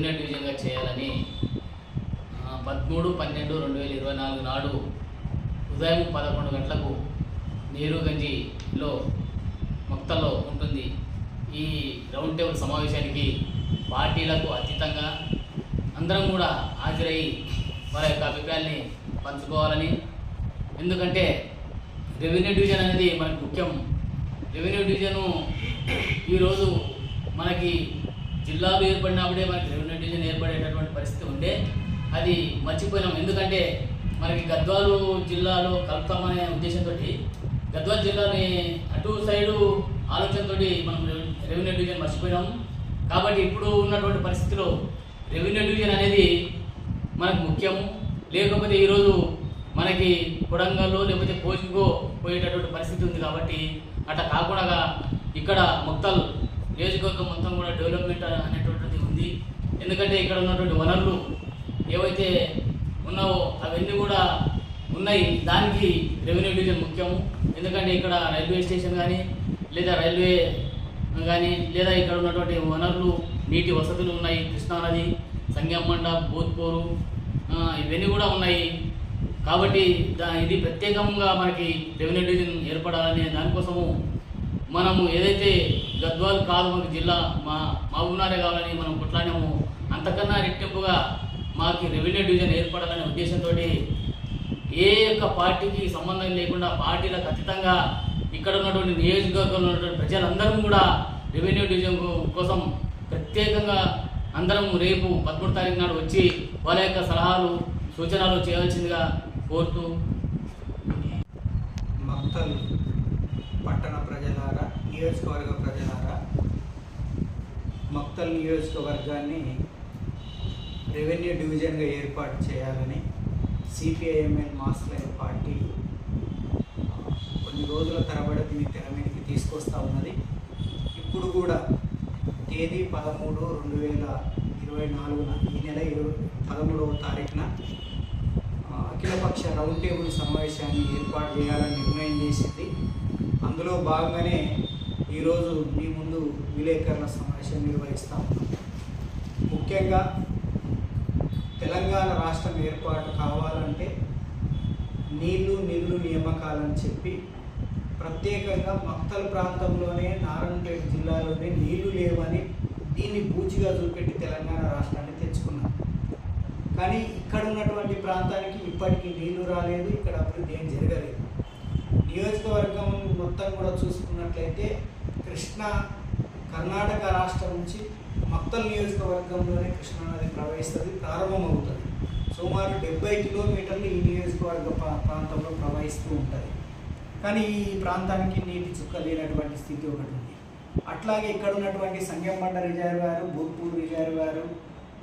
Coordinate డివిజన్గా చేయాలని పదమూడు పన్నెండు రెండు వేల ఇరవై నాలుగు నాడు ఉదయం పదకొండు గంటలకు నేరుగంజిలో మొక్తలో ఉంటుంది. ఈ రౌండ్ టేబుల్ సమావేశానికి పార్టీలకు అతీతంగా అందరం కూడా హాజరై వారి యొక్క అభిప్రాయాల్ని పంచుకోవాలని. ఎందుకంటే రెవెన్యూ డివిజన్ అనేది మనకు ముఖ్యం. రెవెన్యూ డివిజను ఈరోజు మనకి జిల్లాలు ఏర్పడినప్పుడే మనకి రెవెన్యూ డివిజన్ ఏర్పడేటటువంటి పరిస్థితి ఉండే అది మర్చిపోయినాం. ఎందుకంటే మనకి గద్వాలు జిల్లాలో కలుపుతామనే ఉద్దేశంతో గద్వాల జిల్లాని అటు సైడు ఆలోచనతో మనం రెవెన్యూ డివిజన్ మర్చిపోయినాం. కాబట్టి ఇప్పుడు ఉన్నటువంటి పరిస్థితిలో రెవెన్యూ డివిజన్ అనేది మనకు ముఖ్యం లేకపోతే ఈరోజు మనకి కొడంగల్లో లేకపోతే కోచింగో పోయేటటువంటి పరిస్థితి ఉంది కాబట్టి అట్లా కాకుండా ఇక్కడ మొత్తం నియోజకవర్గం మొత్తం కూడా డెవలప్మెంట్ అనేటువంటిది ఉంది. ఎందుకంటే ఇక్కడ ఉన్నటువంటి వనరులు ఏవైతే ఉన్నావో అవన్నీ కూడా ఉన్నాయి. దానికి రెవెన్యూ డివిజన్ ముఖ్యం ఎందుకంటే ఇక్కడ రైల్వే స్టేషన్ కానీ లేదా రైల్వే కానీ లేదా ఇక్కడ ఉన్నటువంటి వనరులు నీటి వసతులు ఉన్నాయి. కృష్ణానది సంగమండ బోధ్పూరు ఆ, ఇవన్నీ కూడా ఉన్నాయి. కాబట్టి దా ఇది ప్రత్యేకంగా మనకి రెవెన్యూ డివిజన్ ఏర్పడాలనే దానికోసము మనము ఏదైతే గద్వాల్ కాదు జిల్లా మా మహబూబ్నగర్ కావాలని మనం కొట్లాడాము అంతకన్నా రెట్టింపుగా మాకు రెవెన్యూ డివిజన్ ఏర్పడాలనే ఉద్దేశంతో ఏ యొక్క పార్టీకి సంబంధం లేకుండా పార్టీలకు అతీతంగా ఇక్కడ ఉన్నటువంటి నియోజకవర్గంలో ఉన్నటువంటి ప్రజలందరం కూడా రెవెన్యూ డివిజన్ కోసం ప్రత్యేకంగా అందరం రేపు పదమూడు తారీఖు నాడు వచ్చి వాళ్ళ యొక్క సలహాలు సూచనలు చేయవలసిందిగా కోరుతూ మక్తల్ పట్టణ ప్రజలారా నియోజకవర్గ ప్రజలారా మక్తల్ నియోజకవర్గాన్ని రెవెన్యూ డివిజన్గా ఏర్పాటు చేయాలని సిపిఐఎంఎల్ మాస్ లైన్ పార్టీ కొన్ని రోజుల తరబడి దీన్ని తెర మీదకి తీసుకొస్తా ఉన్నది. ఇప్పుడు కూడా తేదీ పదమూడు రెండు వేల ఇరవై నాలుగున ఈ నెల ఇరవై పదమూడవ తారీఖున అఖిలపక్ష రౌండ్ టేబుల్ సమావేశాన్ని ఏర్పాటు చేయాలని నిర్ణయం చేసింది. అందులో భాగంగానే ఈరోజు మీ ముందు విలేకరుల సమావేశం నిర్వహిస్తా ముఖ్యంగా తెలంగాణ రాష్ట్రం ఏర్పాటు కావాలంటే నీళ్ళు నిధులు నియామకాలని చెప్పి ప్రత్యేకంగా మక్తల్ ప్రాంతంలోనే నారాయణపేట జిల్లాలోనే నీళ్ళు లేవని దీన్ని పూచిగా చూపెట్టి తెలంగాణ రాష్ట్రాన్ని తెచ్చుకున్నాం. కానీ ఇక్కడ ఉన్నటువంటి ప్రాంతానికి ఇప్పటికీ నీళ్ళు రాలేదు ఇక్కడ అభివృద్ధి ఏం జరగలేదు. మొత్తం కూడా చూసుకున్నట్లయితే కృష్ణా కర్ణాటక రాష్ట్రం నుంచి మొత్తం నియోజకవర్గంలోనే కృష్ణానది ప్రవహిస్తుంది ప్రారంభమవుతుంది. సుమారు డెబ్బై కిలోమీటర్లు ఈ నియోజకవర్గ ప్రాంతంలో ప్రవహిస్తూ ఉంటుంది. కానీ ఈ ప్రాంతానికి నీటి చుక్క లేనటువంటి స్థితి ఒకటి ఉంది. అట్లాగే ఇక్కడ ఉన్నటువంటి సంగంబండ రిజర్వాయర్ భూపూర్ రిజర్వాయర్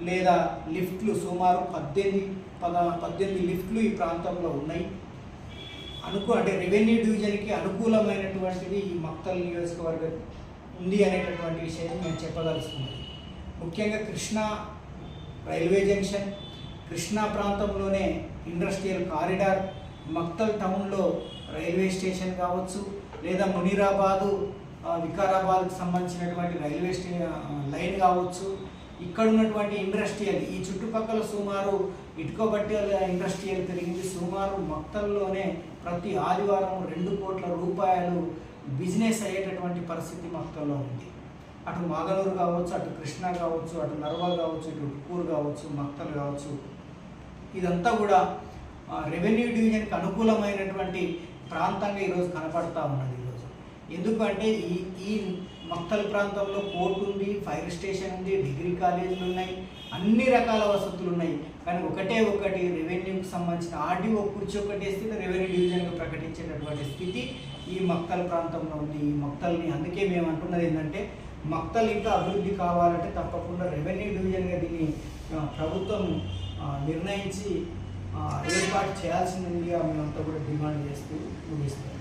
లేదా లిఫ్ట్లు సుమారు పద్దెనిమిది పద పద్దెనిమిది లిఫ్ట్లు ఈ ప్రాంతంలో ఉన్నాయి. అనుకూ అంటే రెవెన్యూ డివిజన్కి అనుకూలమైనటువంటిది ఈ మక్తల్ నియోజకవర్గం ఉంది అనేటటువంటి విషయాన్ని నేను చెప్పదలుచుకున్నాను. ముఖ్యంగా కృష్ణా రైల్వే జంక్షన్ కృష్ణా ప్రాంతంలోనే ఇండస్ట్రియల్ కారిడార్ మక్తల్ టౌన్లో రైల్వే స్టేషన్ కావచ్చు లేదా మునిరాబాదు వికారాబాద్కు సంబంధించినటువంటి రైల్వే స్టే లైన్ కావచ్చు ఇక్కడ ఉన్నటువంటి ఇండస్ట్రియల్ ఈ చుట్టుపక్కల సుమారు ఇటుకబట్టెల ఇండస్ట్రియల్ పెరిగింది. సుమారు మక్తల్లోనే ప్రతి ఆదివారం రెండు కోట్ల రూపాయలు బిజినెస్ అయ్యేటటువంటి పరిస్థితి మొత్తంలో ఉంది. అటు మాగలూరు కావచ్చు అటు కృష్ణా కావచ్చు అటు నర్వల్ కావచ్చు ఇటు ఉట్కూరు కావచ్చు మక్తలు కావచ్చు. ఇదంతా కూడా రెవెన్యూ డివిజన్కి అనుకూలమైనటువంటి ప్రాంతంగా ఈరోజు కనపడతా ఉన్నది ఈరోజు. ఎందుకంటే ఈ ఈ మక్తల్ ప్రాంతంలో కోర్టు ఉంది ఫైర్ స్టేషన్ ఉంది డిగ్రీ కాలేజీలు ఉన్నాయి అన్ని రకాల వసతులు ఉన్నాయి. కానీ ఒకటే ఒకటి రెవెన్యూకి సంబంధించిన ఆర్డీఓ కూర్చో ఒకటి వేస్తే రెవెన్యూ డివిజన్గా ప్రకటించేటటువంటి స్థితి ఈ మక్తల్ ప్రాంతంలో ఉంది. ఈ మక్తల్ని అందుకే మేము అంటున్నది ఏంటంటే మక్తల్ ఇంకా అభివృద్ధి కావాలంటే తప్పకుండా రెవెన్యూ డివిజన్గా దీన్ని ప్రభుత్వం నిర్ణయించి ఏర్పాటు చేయాల్సిందిగా మేమంతా కూడా డిమాండ్ చేస్తూ ముగిస్తాం